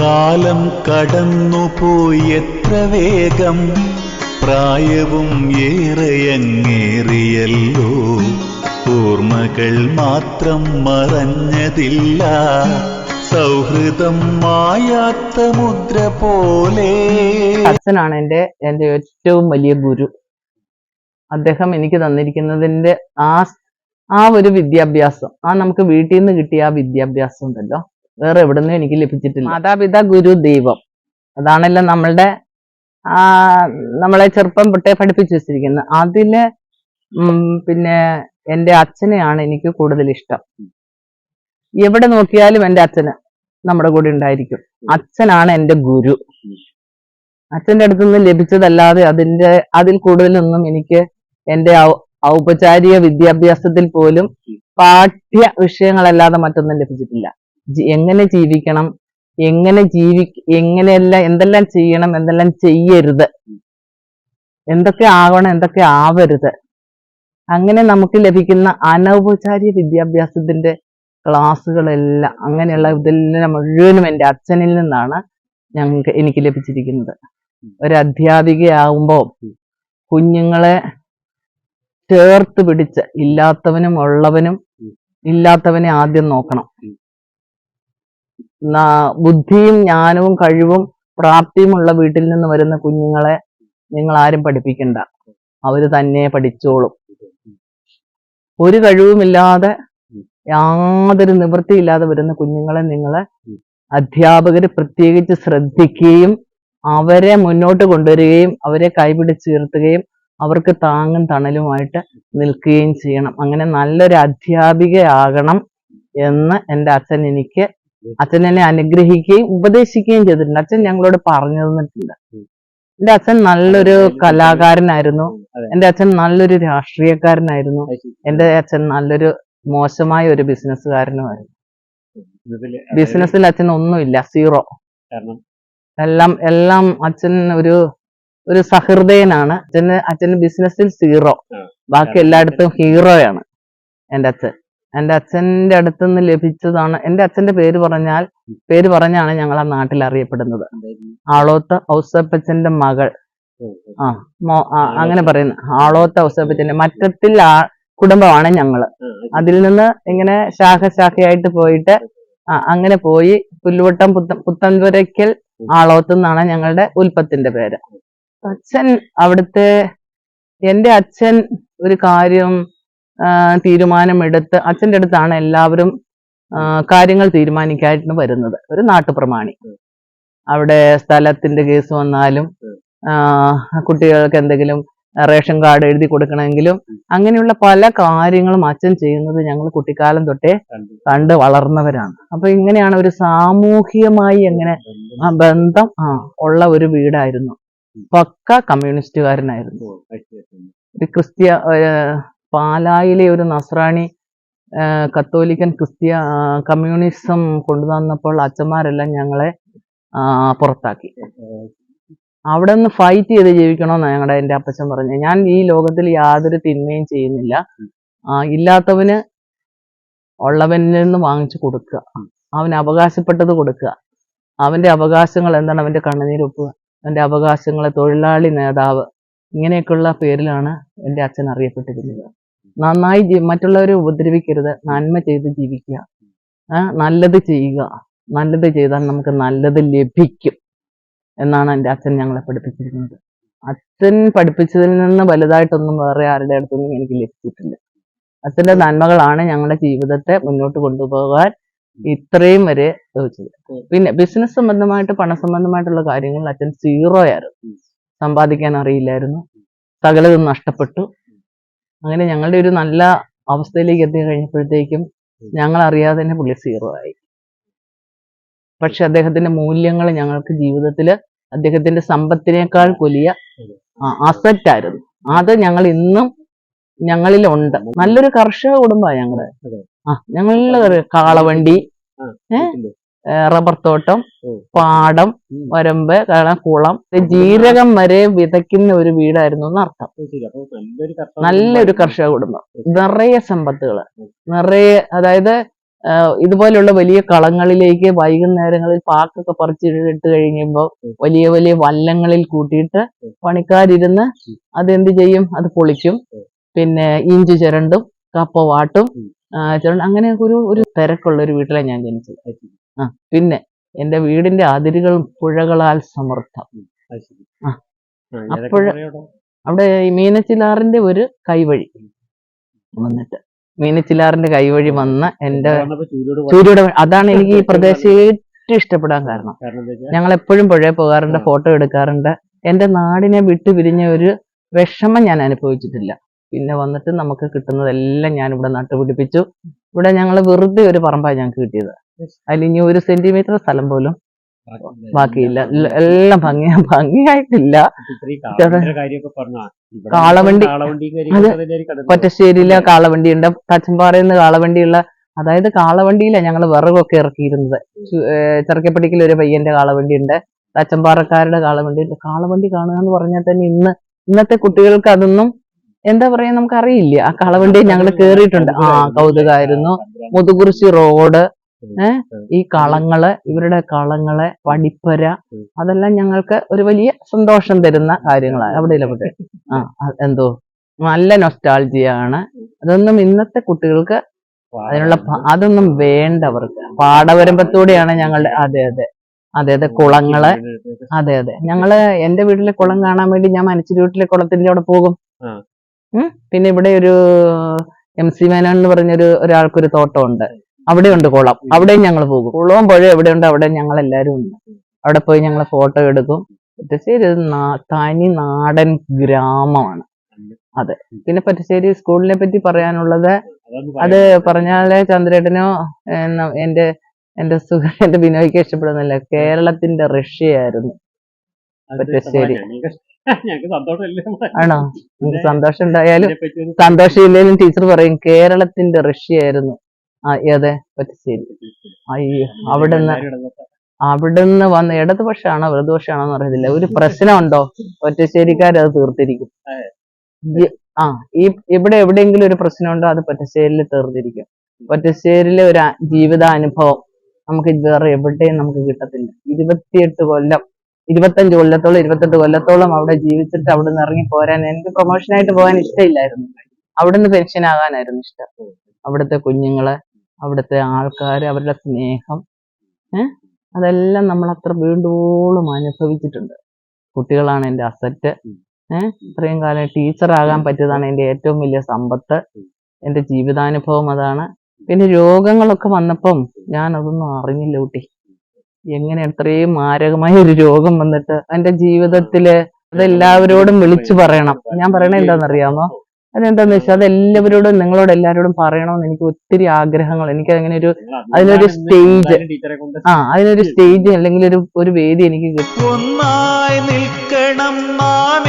കാലം കടന്നുപോയി എത്ര വേഗം? പ്രായവും ഏറെയങ്ങേറിയല്ലോ ഓർമ്മകൾ മാത്രം മറഞ്ഞതില്ല. സൗഹൃദം മായാത്ത മുദ്ര പോലെ. അച്ഛനാണ് എന്റെ എന്റെ ഏറ്റവും വലിയ ഗുരു. അദ്ദേഹം എനിക്ക് തന്നിരിക്കുന്നതിന്റെ ആ ആ ഒരു വിദ്യാഭ്യാസം ആ നമുക്ക് വീട്ടിൽ നിന്ന് കിട്ടിയ ആ വിദ്യാഭ്യാസം ഉണ്ടല്ലോ. വേറെ എവിടുന്നും എനിക്ക് ലഭിച്ചിട്ടില്ല. മാതാപിതാ ഗുരു ദൈവം. അതാണല്ലോ നമ്മളുടെ ആ നമ്മളെ ചെറുപ്പം പൊട്ടേ പഠിപ്പിച്ചു വെച്ചിരിക്കുന്നത്. അതിൽ പിന്നെ എന്റെ അച്ഛനെയാണ് എനിക്ക് കൂടുതൽ ഇഷ്ടം. എവിടെ നോക്കിയാലും എന്റെ അച്ഛന് നമ്മുടെ കൂടെ ഉണ്ടായിരിക്കും. അച്ഛനാണ് എന്റെ ഗുരു. അച്ഛന്റെ അടുത്തു നിന്ന് ലഭിച്ചതല്ലാതെ അതിന്റെ അതിൽ കൂടുതലൊന്നും എനിക്ക് എന്റെ ഔപചാരിക വിദ്യാഭ്യാസത്തിൽ പോലും പാഠ്യ വിഷയങ്ങളല്ലാതെ മറ്റൊന്നും ലഭിച്ചിട്ടില്ല. എങ്ങനെ ജീവിക്കണം എങ്ങനെ ജീവി എങ്ങനെയെല്ലാം എന്തെല്ലാം ചെയ്യണം എന്തെല്ലാം ചെയ്യരുത് എന്തൊക്കെ ആവണം എന്തൊക്കെ ആവരുത്. അങ്ങനെ നമുക്ക് ലഭിക്കുന്ന അനൗപചാരിക വിദ്യാഭ്യാസത്തിന്റെ ക്ലാസ്സുകളെല്ലാം അങ്ങനെയുള്ള ഇതെല്ലാം മുഴുവനും എന്റെ അച്ഛനിൽ നിന്നാണ് ഞങ്ങൾക്ക് എനിക്ക് ലഭിച്ചിരിക്കുന്നത്. ഒരു അധ്യാപികയാവുമ്പോൾ കുഞ്ഞുങ്ങളെ ചേർത്ത് പിടിച്ച് ഇല്ലാത്തവനും ഉള്ളവനും ഇല്ലാത്തവനെ ആദ്യം നോക്കണം. ബുദ്ധിയും ജ്ഞാനവും കഴിവും പ്രാപ്തിയുമുള്ള വീട്ടിൽ നിന്ന് വരുന്ന കുഞ്ഞുങ്ങളെ നിങ്ങൾ ആരും പഠിപ്പിക്കണ്ട. അവർ തന്നെ പഠിച്ചോളും. ഒരു കഴിവുമില്ലാതെ യാതൊരു നിവൃത്തിയില്ലാതെ വരുന്ന കുഞ്ഞുങ്ങളെ നിങ്ങൾ അധ്യാപകർ പ്രത്യേകിച്ച് ശ്രദ്ധിക്കുകയും അവരെ മുന്നോട്ട് കൊണ്ടുവരികയും അവരെ കൈപിടിച്ചുയർത്തുകയും അവർക്ക് താങ്ങും തണലുമായിട്ട് നിൽക്കുകയും ചെയ്യണം. അങ്ങനെ നല്ലൊരു അധ്യാപികയാകണം എന്ന് എന്റെ അച്ഛൻ എനിക്ക് അച്ഛൻ എന്നെ അനുഗ്രഹിക്കുകയും ഉപദേശിക്കുകയും ചെയ്തിട്ടുണ്ട്. അച്ഛൻ ഞങ്ങളോട് പറഞ്ഞു തന്നിട്ടുണ്ട് എന്റെ അച്ഛൻ നല്ലൊരു കലാകാരനായിരുന്നു. എന്റെ അച്ഛൻ നല്ലൊരു രാഷ്ട്രീയക്കാരനായിരുന്നു. എന്റെ അച്ഛൻ നല്ലൊരു മോശമായ ഒരു ബിസിനസ്സുകാരനുമായിരുന്നു. ബിസിനസ്സിൽ അച്ഛൻ ഒന്നുമില്ല സീറോ. എല്ലാം എല്ലാം അച്ഛൻ ഒരു ഒരു സഹൃദയനാണ്. അച്ഛന് അച്ഛന് ബിസിനസ്സിൽ സീറോ. ബാക്കി എല്ലായിടത്തും ഹീറോയാണ് എന്റെ അച്ഛൻ. എന്റെ അച്ഛന്റെ അടുത്ത് നിന്ന് ലഭിച്ചതാണ്. എന്റെ അച്ഛന്റെ പേര് പറഞ്ഞാൽ പേര് പറഞ്ഞാണ് ഞങ്ങൾ ആ നാട്ടിൽ അറിയപ്പെടുന്നത്. ആളോത്ത് ഔസപ്പച്ചന്റെ മകൾ. ആ മോ- അങ്ങനെ പറയുന്നു. ആളോത്ത് ഔസപ്പച്ചന്റെ മറ്റത്തിൽ ആ കുടുംബമാണ് ഞങ്ങൾ. അതിൽ നിന്ന് ഇങ്ങനെ ശാഖ ശാഖയായിട്ട് പോയിട്ട് അങ്ങനെ പോയി പുല്ലുവട്ടം പുത്ത പുത്തൻപുരയ്ക്കൽ ആളോത്ത് എന്നാണ് ഞങ്ങളുടെ ഉൽപ്പത്തിന്റെ പേര്. അച്ഛൻ അവിടുത്തെ എന്റെ അച്ഛൻ ഒരു കാര്യം തീരുമാനമെടുത്ത് അച്ഛന്റെ അടുത്താണ് എല്ലാവരും കാര്യങ്ങൾ തീരുമാനിക്കാനായിട്ട് വരുന്നത്. ഒരു നാട്ടുപ്രമാണി. അവിടെ സ്ഥലത്തിന്റെ കേസ് വന്നാലും കുട്ടികൾക്ക് എന്തെങ്കിലും റേഷൻ കാർഡ് എഴുതി കൊടുക്കണമെങ്കിലും അങ്ങനെയുള്ള പല കാര്യങ്ങളും അച്ഛൻ ചെയ്യുന്നത് ഞങ്ങൾ കുട്ടിക്കാലം തൊട്ടേ കണ്ട്. വളർന്നവരാണ്. അപ്പൊ ഇങ്ങനെയാണ് ഒരു സാമൂഹികമായി എങ്ങനെ ബന്ധം. ആ ഉള്ള ഒരു വീടായിരുന്നു. പക്ക കമ്മ്യൂണിസ്റ്റുകാരനായിരുന്നു. ഒരു ക്രിസ്ത്യ പാലായിലെ ഒരു നസ്രാണി കത്തോലിക്കൻ ക്രിസ്ത്യ കമ്മ്യൂണിസം കൊണ്ടുവന്നപ്പോൾ അച്ഛന്മാരെല്ലാം ഞങ്ങളെ പുറത്താക്കി. അവിടെ നിന്ന് ഫൈറ്റ് ചെയ്ത് ജീവിക്കണമെന്നാണ് ഞങ്ങളുടെ എന്റെ അപ്പച്ചൻ പറഞ്ഞു ഞാൻ ഈ ലോകത്തിൽ യാതൊരു തിന്മയും ചെയ്യുന്നില്ല. ഇല്ലാത്തവന് ഉള്ളവനിൽ നിന്ന് വാങ്ങിച്ചു കൊടുക്കുക. അവന് അവകാശപ്പെട്ടത് കൊടുക്കുക. അവന്റെ അവകാശങ്ങൾ എന്താണ്? അവന്റെ കണ്ണുനീരൊപ്പുക അവന്റെ അവകാശങ്ങളെ തൊഴിലാളി നേതാവ് ഇങ്ങനെയൊക്കെയുള്ള പേരിലാണ് എന്റെ അച്ഛൻ അറിയപ്പെട്ടിരുന്നത്. നന്നായി മറ്റുള്ളവരെ ഉപദ്രവിക്കരുത്. നന്മ ചെയ്ത് ജീവിക്കുക. നല്ലത് ചെയ്യുക. നല്ലത് ചെയ്താൽ നമുക്ക് നല്ലത് ലഭിക്കും എന്നാണ് എന്റെ അച്ഛൻ ഞങ്ങളെ പഠിപ്പിച്ചിരുന്നത് അച്ഛൻ പഠിപ്പിച്ചതിൽ നിന്ന് വലുതായിട്ടൊന്നും വേറെ ആരുടെ അടുത്തൊന്നും എനിക്ക് ലഭിച്ചിട്ടില്ല. അച്ഛന്റെ നന്മകളാണ് ഞങ്ങളുടെ ജീവിതത്തെ മുന്നോട്ട് കൊണ്ടുപോകാൻ ഇത്രയും വരെ ചോദിച്ചത് പിന്നെ ബിസിനസ് സംബന്ധമായിട്ട് പണ സംബന്ധമായിട്ടുള്ള കാര്യങ്ങളിൽ അച്ഛൻ സീറോ ആയിരുന്നു. സമ്പാദിക്കാൻ അറിയില്ലായിരുന്നു. സകലതും നഷ്ടപ്പെട്ടു. അങ്ങനെ ഞങ്ങളുടെ ഒരു നല്ല അവസ്ഥയിലേക്ക് എത്തി കഴിഞ്ഞപ്പോഴത്തേക്കും ഞങ്ങൾ അറിയാതെ തന്നെ പുള്ളി സീറോ ആയി. പക്ഷെ അദ്ദേഹത്തിന്റെ മൂല്യങ്ങൾ ഞങ്ങൾക്ക് ജീവിതത്തിൽ അദ്ദേഹത്തിന്റെ സമ്പത്തിനേക്കാൾ വലിയ അസറ്റ് ആയിരുന്നു. അത് ഞങ്ങൾ ഇന്നും ഞങ്ങളിലുണ്ട് നല്ലൊരു കർഷക കുടുംബമാണ് ഞങ്ങളുടെ. ആ ഞങ്ങളുടെ കാളവണ്ടി. ഏ, റബ്ബർ തോട്ടം പാടം വരമ്പ് കള- ജീരകം വരെ വിതയ്ക്കുന്ന ഒരു വീടായിരുന്നു എന്നർത്ഥം. നല്ലൊരു കർഷക കുടുംബം. നിറയെ സമ്പത്തുകൾ. നിറയെ അതായത് ഇതുപോലെയുള്ള ഇതുപോലുള്ള വലിയ കളങ്ങളിലേക്ക് വൈകുന്നേരങ്ങളിൽ പാക്കൊക്കെ പറിച്ചിട്ട് കഴിയുമ്പോൾ വലിയ വലിയ വല്ലങ്ങളിൽ കൂട്ടിയിട്ട് പണിക്കാരിരുന്ന് അതെന്ത് ചെയ്യും? അത് പൊളിക്കും. പിന്നെ ഇഞ്ചി ചിരണ്ടും കപ്പ വാട്ടും ചിരണ്ടും ചിരണ്ട അങ്ങനെ ഒരു ഒരു തിരക്കുള്ള ഒരു വീട്ടിലാണ് ഞാൻ ജനിച്ചത്. ആ പിന്നെ എന്റെ വീടിന്റെ അതിരുകൾ പുഴകളാൽ സമർത്ഥം. അപ്പോഴ്? അവിടെ? ഈ മീനച്ചിലാറിന്റെ ഒരു കൈവഴി. വന്നിട്ട് മീനച്ചിലാറിന്റെ കൈവഴി വന്ന എന്റെ സൂര്യയുടെ അതാണ് എനിക്ക് ഈ പ്രദേശം ഏറ്റവും ഇഷ്ടപ്പെടാൻ കാരണം. ഞങ്ങൾ എപ്പോഴും പുഴയിൽ പോകാറുണ്ട്. ഫോട്ടോ എടുക്കാറുണ്ട്. എന്റെ നാടിനെ വിട്ടു പിരിഞ്ഞ ഒരു വിഷമം ഞാൻ അനുഭവിച്ചിട്ടില്ല. പിന്നെ വന്നിട്ട് നമുക്ക് കിട്ടുന്നതെല്ലാം ഞാൻ ഇവിടെ നട്ടുപിടിപ്പിച്ചു. ഇവിടെ ഞങ്ങൾ വെറുതെ ഒരു പറമ്പാണ് ഞങ്ങൾക്ക് കിട്ടിയത്. അതിൽ ഇനി ഒരു സെന്റിമീറ്റർ സ്ഥലം പോലും ബാക്കിയില്ല. എല്ലാം ഭംഗി ഭംഗിയായിട്ടില്ല. കാളവണ്ടി പറഞ്ഞാ. ഇവിടെ കാളവണ്ടി- ഉണ്ട് തച്ചമ്പാറയിൽ നിന്ന് കാളവണ്ടിയുള്ള അതായത് കാളവണ്ടിയിലാണ് ഞങ്ങൾ വിറകൊക്കെ ഇറക്കിയിരുന്നത്. ചെറുക്കപ്പടിക്കൽ ഒരു പയ്യന്റെ കാളവണ്ടി ഉണ്ട് തച്ചമ്പാറക്കാരുടെ കാളവണ്ടി ഉണ്ട് കാളവണ്ടി കാണുക എന്ന് പറഞ്ഞാൽ തന്നെ ഇന്ന് ഇന്നത്തെ കുട്ടികൾക്ക് അതൊന്നും എന്താ പറയാ നമുക്ക് അറിയില്ല ആ കാളവണ്ടി ഞങ്ങൾ കേറിയിട്ടുണ്ട്. ആ കൗതുകായിരുന്നു മുതുകുറിശി റോഡ് ഏഹ് ഈ കളങ്ങൾ ഇവരുടെ കളങ്ങൾ പടിപ്പര അതെല്ലാം ഞങ്ങൾക്ക് ഒരു വലിയ സന്തോഷം തരുന്ന കാര്യങ്ങളാണ്. അവിടെ ഇല്ലപ്പെട്ടെ ആ എന്തോ? നല്ല നൊസ്റ്റാൾജിയാണ് അതൊന്നും ഇന്നത്തെ കുട്ടികൾക്ക് അതിനുള്ള അതൊന്നും വേണ്ട അവർക്ക് പാടവരമ്പത്തൂടെയാണ് ഞങ്ങളുടെ അതെ അതെ. അതെ അതെ കുളങ്ങൾ. അതെ അതെ. ഞങ്ങൾ എന്റെ വീട്ടിലെ കുളം കാണാൻ വേണ്ടി ഞാൻ മനസ്സിരി വീട്ടിലെ കുളത്തിന്റെ അവിടെ പോകും. പിന്നെ ഇവിടെ ഒരു എം സി മേനോൻ എന്ന് പറഞ്ഞൊരു ഒരാൾക്കൊരു തോട്ടമുണ്ട്. അവിടെ ഉണ്ട് കുളം അവിടെയും ഞങ്ങൾ പോകും. കുളവും പുഴയും എവിടെയുണ്ട്? അവിടെ ഞങ്ങൾ എല്ലാവരും ഉണ്ട്. അവിടെ പോയി ഞങ്ങൾ ഫോട്ടോ എടുക്കും. പറ്റശ്ശേരി ഒരു തനി നാടൻ ഗ്രാമമാണ്. അതെ. പിന്നെ പറ്റശ്ശേരി സ്കൂളിനെ പറ്റി പറയാനുള്ളത് അത് പറഞ്ഞാൽ ചന്ദ്രേട്ടനോ എന്റെ എന്റെ സുഖ എന്റെ ബിനോയ്ക്ക് ഇഷ്ടപ്പെടുന്നില്ല കേരളത്തിന്റെ റഷ്യയായിരുന്നു പറ്റശ്ശേരി. ആണോ? സന്തോഷം ഉണ്ടായാലും സന്തോഷം ഇല്ലെങ്കിലും ടീച്ചർ പറയും കേരളത്തിന്റെ റഷ്യയായിരുന്നു. ആ ഏതെ? പറ്റശ്ശേരി അയ്യോ അവിടുന്ന്. അവിടുന്ന് വന്ന് ഇടതുപക്ഷമാണോ വലതുപക്ഷാണോന്ന് അറിയത്തില്ല. ഒരു പ്രശ്നമുണ്ടോ? ഒറ്റശ്ശേരിക്കാർ അത് തീർത്തിരിക്കും. ആ ഈ ഇവിടെ എവിടെയെങ്കിലും ഒരു പ്രശ്നമുണ്ടോ അത് പൊറ്റശ്ശേരിയിൽ തീർത്തിരിക്കും ഒറ്റശ്ശേരിയിലെ ഒരു ജീവിതാനുഭവം നമുക്ക് വേറെ എവിടെയും നമുക്ക് കിട്ടത്തില്ല. ഇരുപത്തിയെട്ട് കൊല്ലം ഇരുപത്തഞ്ച് കൊല്ലത്തോളം ഇരുപത്തെട്ട് കൊല്ലത്തോളം അവിടെ ജീവിച്ചിട്ട് അവിടെ നിന്ന് ഇറങ്ങി പോരാൻ എനിക്ക് പ്രൊമോഷനായിട്ട് പോകാൻ ഇഷ്ടമില്ലായിരുന്നു. അവിടുന്ന് പെൻഷൻ ആകാനായിരുന്നു ഇഷ്ടം. അവിടുത്തെ കുഞ്ഞുങ്ങൾ അവിടുത്തെ ആൾക്കാർ അവരുടെ സ്നേഹം ഏഹ് അതെല്ലാം നമ്മൾ അത്ര വീണ്ടോളം അനുഭവിച്ചിട്ടുണ്ട്. കുട്ടികളാണ് എന്റെ അസറ്റ് ഏഹ് ഇത്രയും കാലം ടീച്ചറാകാൻ പറ്റിയതാണ് എന്റെ ഏറ്റവും വലിയ സമ്പത്ത്. എന്റെ ജീവിതാനുഭവം അതാണ്. പിന്നെ രോഗങ്ങളൊക്കെ വന്നപ്പം ഞാൻ അതൊന്നും അറിഞ്ഞില്ല കുട്ടി. എങ്ങനെ അത്രയും മാരകമായ ഒരു രോഗം വന്നിട്ട് എന്റെ ജീവിതത്തിൽ അതെല്ലാവരോടും വിളിച്ചു പറയണം. ഞാൻ പറയണ എന്താണെന്നറിയാമോ? അതെന്താന്ന് വെച്ചാൽ അത് എല്ലാവരോടും നിങ്ങളോട് എല്ലാവരോടും പറയണമെന്ന് എനിക്ക് ഒത്തിരി ആഗ്രഹങ്ങൾ. എനിക്ക് അങ്ങനെ ഒരു അതിനൊരു കൊണ്ട് ആ അതിനൊരു സ്റ്റേജ് അല്ലെങ്കിൽ ഒരു ഒരു വേദി എനിക്ക് കിട്ടും. ഒന്നായി നിൽക്കണം നാം